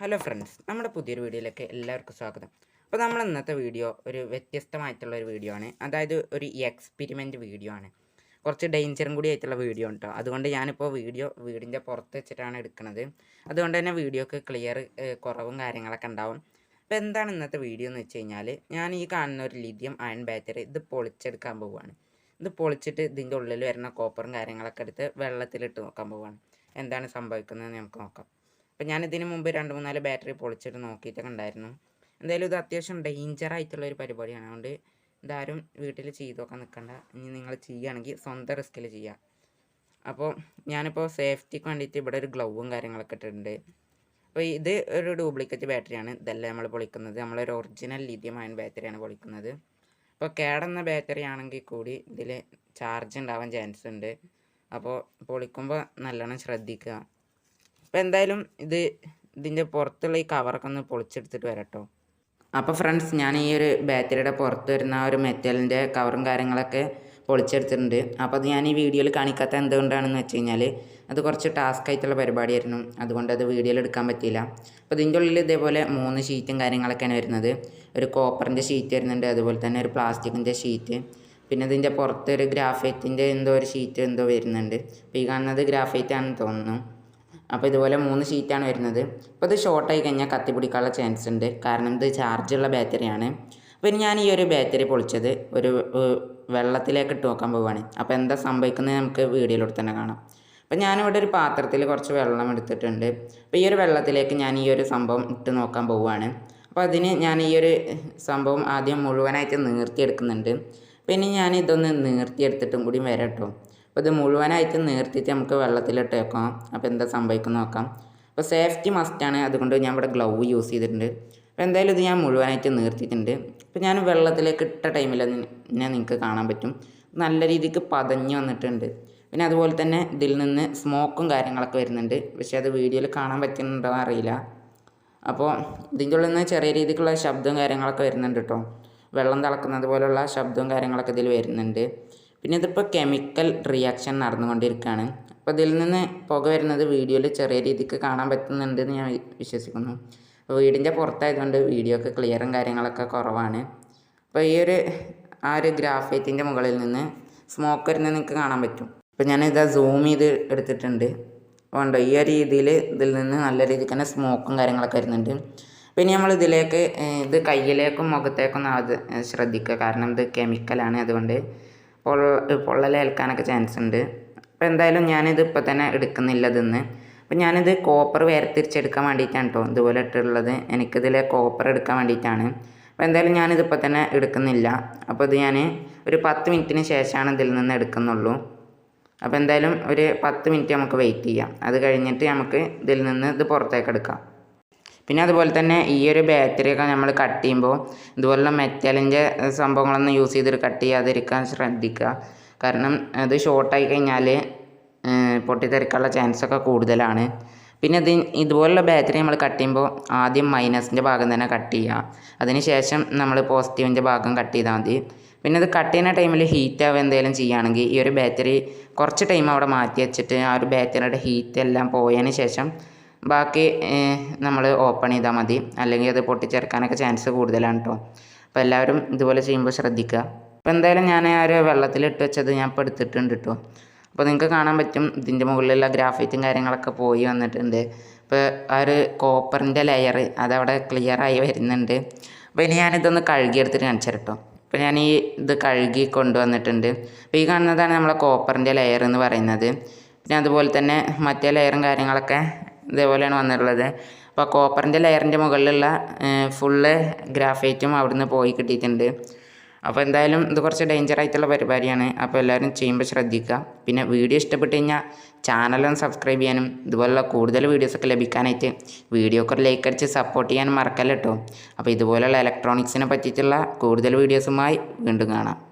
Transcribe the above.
Hello friends നമ്മുടെ പുതിയൊരു വീഡിയോയിലേക്ക് എല്ലാവർക്കും സ്വാഗതം. അപ്പോൾ നമ്മൾ ഇന്നത്തെ വീഡിയോ ഒരു വ്യത്യസ്തമായിട്ടുള്ള ഒരു വീഡിയോ ആണ്. അതായത് ഒരു എക്സ്പെരിമെന്റ് വീഡിയോ ആണ്. കുറച്ച് ഡേഞ്ചറും കൂടി ആയിട്ടുള്ള വീഡിയോ കേട്ടോ അതുകൊണ്ട് ഞാനിപ്പോൾ വീഡിയോ വീടിന്റെ പുറത്ത് വെച്ചിട്ടാണ് എടുക്കുന്നത് അതുകൊണ്ട് തന്നെ വീഡിയോക്ക് ക്ലിയർ കുറവും കാര്യങ്ങളൊക്കെ ഉണ്ടാവും. അപ്പോൾ എന്താണ് ഇന്നത്തെ വീഡിയോ എന്ന് വെച്ച് കഴിഞ്ഞാൽ ഞാൻ ഈ കാണുന്ന ഒരു ലിഥിയം അയൺ ബാറ്ററി ഇത് പൊളിച്ചെടുക്കാൻ പോവുകയാണ്. ഇത് പൊളിച്ചിട്ട് ഇതിന്റെ ഉള്ളിൽ വരുന്ന കോപ്പറും കാര്യങ്ങളൊക്കെ എടുത്ത് വെള്ളത്തിലിട്ട് നോക്കാൻ പോവുകയാണ്. എന്താണ് സംഭവിക്കുന്നതെന്ന് നമുക്ക് നോക്കാം. അപ്പം ഞാൻ ഇതിന് മുമ്പ് രണ്ട് മൂന്നാൽ ബാറ്ററി പൊളിച്ചിട്ട് നോക്കിയിട്ടൊക്കെ ഉണ്ടായിരുന്നു എന്തായാലും ഇത് അത്യാവശ്യം ഡേഞ്ചർ ആയിട്ടുള്ള ഒരു പരിപാടിയാണ്. അതുകൊണ്ട് ഇതാരും വീട്ടിൽ ചെയ്തൊക്കെ നിൽക്കണ്ട ഇനി നിങ്ങൾ ചെയ്യുകയാണെങ്കിൽ സ്വന്തം റിസ്കിൽ ചെയ്യുക അപ്പോൾ ഞാനിപ്പോൾ സേഫ്റ്റിക്ക് വേണ്ടിയിട്ട് ഇവിടെ ഒരു ഗ്ലൗവും കാര്യങ്ങളൊക്കെ ഇട്ടിട്ടുണ്ട്. അപ്പോൾ ഇത് ഒരു ഡ്യൂപ്ലിക്കേറ്റ് ബാറ്ററിയാണ് ഇതെല്ലാം നമ്മൾ പൊളിക്കുന്നത്. നമ്മളൊരു ഒറിജിനൽ ലിഥിയം അയൺ ബാറ്ററിയാണ് പൊളിക്കുന്നത്. അപ്പോൾ കേടുന്ന ബാറ്ററി ആണെങ്കിൽ കൂടി ഇതിൽ ചാർജ് ഉണ്ടാവാൻ ചാൻസ് ഉണ്ട്. അപ്പോൾ പൊളിക്കുമ്പോൾ നല്ലോണം ശ്രദ്ധിക്കുക. അപ്പോൾ എന്തായാലും ഇത് ഇതിന്റെ പുറത്തുള്ള ഈ കവറൊക്കെ ഒന്ന് പൊളിച്ചെടുത്തിട്ട് വരട്ടോ. അപ്പോൾ ഫ്രണ്ട്സ് ഞാൻ ഈ ഒരു ബാറ്ററിയുടെ പുറത്ത് വരുന്ന ഒരു മെറ്റലിന്റെ കവറും കാര്യങ്ങളൊക്കെ പൊളിച്ചെടുത്തിട്ടുണ്ട്. അപ്പോൾ അത് ഞാൻ ഈ വീഡിയോയിൽ കാണിക്കാത്ത എന്തുകൊണ്ടാണെന്ന് വെച്ച് കഴിഞ്ഞാൽ അത് കുറച്ച് ടാസ്ക് ആയിട്ടുള്ള പരിപാടിയായിരുന്നു. അതുകൊണ്ട് അത് വീഡിയോയിൽ എടുക്കാൻ പറ്റിയില്ല. അപ്പോൾ ഇതിന്റെ ഉള്ളിൽ ഇതേപോലെ മൂന്ന് ഷീറ്റും കാര്യങ്ങളൊക്കെയാണ് വരുന്നത്. ഒരു കോപ്പറിന്റെ ഷീറ്റ് വരുന്നുണ്ട് അതുപോലെ തന്നെ ഒരു പ്ലാസ്റ്റിക്കിന്റെ ഷീറ്റ് പിന്നെ ഇതിന്റെ പുറത്ത് ഒരു ഗ്രാഫൈറ്റിന്റെ എന്തോ ഒരു ഷീറ്റ് എന്തോ വരുന്നുണ്ട്. അപ്പോൾ ഈ കാണുന്നത് ഗ്രാഫൈറ്റ് ആണെന്ന് തോന്നുന്നു. അപ്പോൾ ഇതുപോലെ മൂന്ന് ഷീറ്റാണ് വരുന്നത്. അപ്പോൾ ഇത് ഷോർട്ടായി കഴിഞ്ഞാൽ കത്തി പിടിക്കാനുള്ള ചാൻസ് ഉണ്ട്. കാരണം ഇത് ചാർജുള്ള ബാറ്ററിയാണ് ഇനി ഞാൻ ഈ ഒരു ബാറ്ററി പൊളിച്ചത് ഒരു വെള്ളത്തിലേക്ക് ഇട്ട് നോക്കാൻ പോവുകയാണ് അപ്പോൾ എന്താ സംഭവിക്കുന്നത് നമുക്ക് വീഡിയോയിലൂടെ തന്നെ കാണാം. അപ്പോൾ ഞാനിവിടെ ഒരു പാത്രത്തിൽ കുറച്ച് വെള്ളം എടുത്തിട്ടുണ്ട്. അപ്പോൾ ഈ ഒരു വെള്ളത്തിലേക്ക് ഞാൻ ഈ ഒരു സംഭവം ഇട്ട് നോക്കാൻ പോവുകയാണ് അപ്പോൾ അതിന് ഞാൻ ഈ ഒരു സംഭവം ആദ്യം മുഴുവനായിട്ട് നീർത്തിയെടുക്കുന്നുണ്ട്. പിന്നെ ഞാൻ ഇതൊന്ന് നീർത്തിയെടുത്തിട്ടും കൂടി വരാം കേട്ടോ. അപ്പോൾ ഇത് മുഴുവനായിട്ട് നിർത്തിയിട്ട് നമുക്ക് വെള്ളത്തിലിട്ട് വെക്കാം അപ്പോൾ എന്താ സംഭവിക്കുന്നത് നോക്കാം. അപ്പോൾ സേഫ്റ്റി മസ്റ്റാണ് അതുകൊണ്ട് ഞാൻ ഇവിടെ ഗ്ലൗ യൂസ് ചെയ്തിട്ടുണ്ട്. അപ്പോൾ എന്തായാലും ഇത് ഞാൻ മുഴുവനായിട്ട് നിർത്തിയിട്ടുണ്ട്. അപ്പോൾ ഞാൻ വെള്ളത്തിലേക്ക് ഇട്ട ടൈമിൽ ഞാൻ നിങ്ങൾക്ക് കാണാൻ പറ്റും. നല്ല രീതിക്ക് പതഞ്ഞ് വന്നിട്ടുണ്ട്. പിന്നെ അതുപോലെ തന്നെ ഇതിൽ നിന്ന് സ്മോക്കും കാര്യങ്ങളൊക്കെ വരുന്നുണ്ട്. പക്ഷേ അത് വീഡിയോയിൽ കാണാൻ പറ്റുന്നുണ്ടോ അറിയില്ല. അപ്പോൾ ഇതിന്റെ ഉള്ളിൽ നിന്ന് ചെറിയ രീതിക്കുള്ള ശബ്ദവും കാര്യങ്ങളൊക്കെ വരുന്നുണ്ട് കേട്ടോ. വെള്ളം തിളക്കുന്നത് പോലുള്ള ശബ്ദവും കാര്യങ്ങളൊക്കെ ഇതിൽ വരുന്നുണ്ട്. പിന്നെ ഇതിപ്പോൾ കെമിക്കൽ റിയാക്ഷൻ നടന്നുകൊണ്ടിരിക്കുകയാണ് അപ്പോൾ ഇതിൽ നിന്ന് പുക വരുന്നത് വീഡിയോയിൽ ചെറിയ രീതിക്ക് കാണാൻ പറ്റുന്നുണ്ടെന്ന് ഞാൻ വിശ്വസിക്കുന്നു. വീടിന്റെ പുറത്തായതുകൊണ്ട് വീഡിയോ ഒക്കെ ക്ലിയറും കാര്യങ്ങളൊക്കെ കുറവാണ്. അപ്പോൾ ഈ ഒരു ആ ഒരു ഗ്രാഫൈറ്റിന്റെ മുകളിൽ നിന്ന് സ്മോക്ക് വരുന്നത് നിങ്ങൾക്ക് കാണാൻ പറ്റും. അപ്പോൾ ഞാനിത് സൂം ചെയ്ത് എടുത്തിട്ടുണ്ട്. ഉണ്ടോ ഈ ഒരു രീതിയിൽ ഇതിൽ നിന്ന് നല്ല രീതിക്ക് തന്നെ സ്മോക്കും കാര്യങ്ങളൊക്കെ വരുന്നുണ്ട്. പിന്നെ നമ്മൾ ഇതിലേക്ക് ഇത് കയ്യിലേക്കും മുഖത്തേക്കും അത് ശ്രദ്ധിക്കുക. കാരണം ഇത് കെമിക്കലാണ് അതുകൊണ്ട്. പൊള്ള പൊള്ളലേൽക്കാനൊക്കെ ചാൻസ് ഉണ്ട്. അപ്പോൾ എന്തായാലും ഞാനിത് ഇപ്പോൾ തന്നെ എടുക്കുന്നില്ല ഇതിന്ന് അപ്പോൾ ഞാനിത് കോപ്പർ വേർതിരിച്ചെടുക്കാൻ വേണ്ടിയിട്ടാണ് കേട്ടോ ഇതുപോലെ ഇട്ടുള്ളത് എനിക്കിതിലെ കോപ്പർ എടുക്കാൻ വേണ്ടിയിട്ടാണ്. അപ്പോൾ എന്തായാലും ഞാനിതിപ്പോൾ തന്നെ എടുക്കുന്നില്ല. അപ്പോൾ ഇത് ഞാൻ ഒരു പത്ത് മിനിറ്റിന് ശേഷമാണ് ഇതിൽ നിന്ന് എടുക്കുന്നുള്ളൂ. അപ്പോൾ എന്തായാലും ഒരു പത്ത് മിനിറ്റ് നമുക്ക് വെയിറ്റ് ചെയ്യാം. അത് കഴിഞ്ഞിട്ട് നമുക്ക് ഇതിൽ നിന്ന് ഇത് പുറത്തേക്ക് എടുക്കാം. പിന്നെ അതുപോലെ തന്നെ ഈ ഒരു ബാറ്ററി ഒക്കെ നമ്മൾ കട്ട് ചെയ്യുമ്പോൾ ഇതുപോലുള്ള മെറ്റലിന്റെ സംഭവങ്ങളൊന്നും യൂസ് ചെയ്തിട്ട് കട്ട് ചെയ്യാതിരിക്കാൻ ശ്രദ്ധിക്കുക. കാരണം അത് ഷോർട്ടായി കഴിഞ്ഞാൽ പൊട്ടിത്തെറിക്കാനുള്ള ചാൻസൊക്കെ കൂടുതലാണ്. പിന്നെ ഇത് ഇതുപോലുള്ള ബാറ്ററി നമ്മൾ കട്ട് ചെയ്യുമ്പോൾ ആദ്യം മൈനസിന്റെ ഭാഗം തന്നെ കട്ട് ചെയ്യുക. അതിന് ശേഷം നമ്മൾ പോസിറ്റീവിന്റെ ഭാഗം കട്ട് ചെയ്താൽ മതി. പിന്നെ ഇത് കട്ട് ചെയ്യുന്ന ടൈമിൽ ഹീറ്റ് ആവുക എന്തെങ്കിലും ചെയ്യുകയാണെങ്കിൽ ഈ ഒരു ബാറ്ററി കുറച്ച് ടൈം അവിടെ മാറ്റി വെച്ചിട്ട് ആ ഒരു ബാറ്ററിയുടെ ഹീറ്റ് എല്ലാം പോയതിന് ശേഷം ബാക്കി നമ്മൾ ഓപ്പൺ ചെയ്താൽ മതി. അല്ലെങ്കിൽ അത് പൊട്ടിച്ചേർക്കാനൊക്കെ ചാൻസ് കൂടുതലാണ് കേട്ടോ അപ്പോൾ എല്ലാവരും ഇതുപോലെ ചെയ്യുമ്പോൾ ശ്രദ്ധിക്കുക. അപ്പോൾ എന്തായാലും ഞാൻ ആ ഒരു വെള്ളത്തിലിട്ട് വെച്ചത് ഞാൻ ഇപ്പോൾ എടുത്തിട്ടുണ്ട് കേട്ടോ അപ്പോൾ നിങ്ങൾക്ക് കാണാൻ പറ്റും. ഇതിന്റെ മുകളിലുള്ള ഗ്രാഫൈറ്റും കാര്യങ്ങളൊക്കെ പോയി വന്നിട്ടുണ്ട്. ഇപ്പോൾ ആ ഒരു കോപ്പറിന്റെ ലെയർ അതവിടെ ക്ലിയറായി വരുന്നുണ്ട്. അപ്പോൾ ഇനി ഞാനിതൊന്ന് കഴുകിയെടുത്തിട്ട് കാണിച്ചു കേട്ടോ അപ്പോൾ ഞാൻ ഈ ഇത് കഴുകി കൊണ്ടുവന്നിട്ടുണ്ട്. അപ്പോൾ ഈ കാണുന്നതാണ് നമ്മളെ കോപ്പറിന്റെ ലെയർ എന്ന് പറയുന്നത്. പിന്നെ അതുപോലെ തന്നെ മറ്റേ ലെയറും കാര്യങ്ങളൊക്കെ ഇതേപോലെയാണ് വന്നിട്ടുള്ളത്. അപ്പോൾ കോപ്പറിന്റെ ലെയറിന്റെ മുകളിലുള്ള ഫുള്ള് ഗ്രാഫൈറ്റും അവിടുന്ന് പോയി കിട്ടിയിട്ടുണ്ട്. അപ്പോൾ എന്തായാലും ഇത് കുറച്ച് ഡേഞ്ചർ ആയിട്ടുള്ള പരിപാടിയാണ്. അപ്പോൾ എല്ലാവരും ചെയ്യുമ്പോൾ ശ്രദ്ധിക്കുക. പിന്നെ വീഡിയോ ഇഷ്ടപ്പെട്ട് കഴിഞ്ഞാൽ ചാനലൊന്ന് സബ്സ്ക്രൈബ് ചെയ്യാനും ഇതുപോലുള്ള കൂടുതൽ വീഡിയോസൊക്കെ ലഭിക്കാനായിട്ട് വീഡിയോ ഒക്കെ ലൈക്ക് അടിച്ച് സപ്പോർട്ട് ചെയ്യാനും മറക്കല്ല അപ്പോൾ ഇതുപോലുള്ള ഇലക്ട്രോണിക്സിനെ പറ്റിയിട്ടുള്ള കൂടുതൽ വീഡിയോസുമായി വീണ്ടും കാണാം.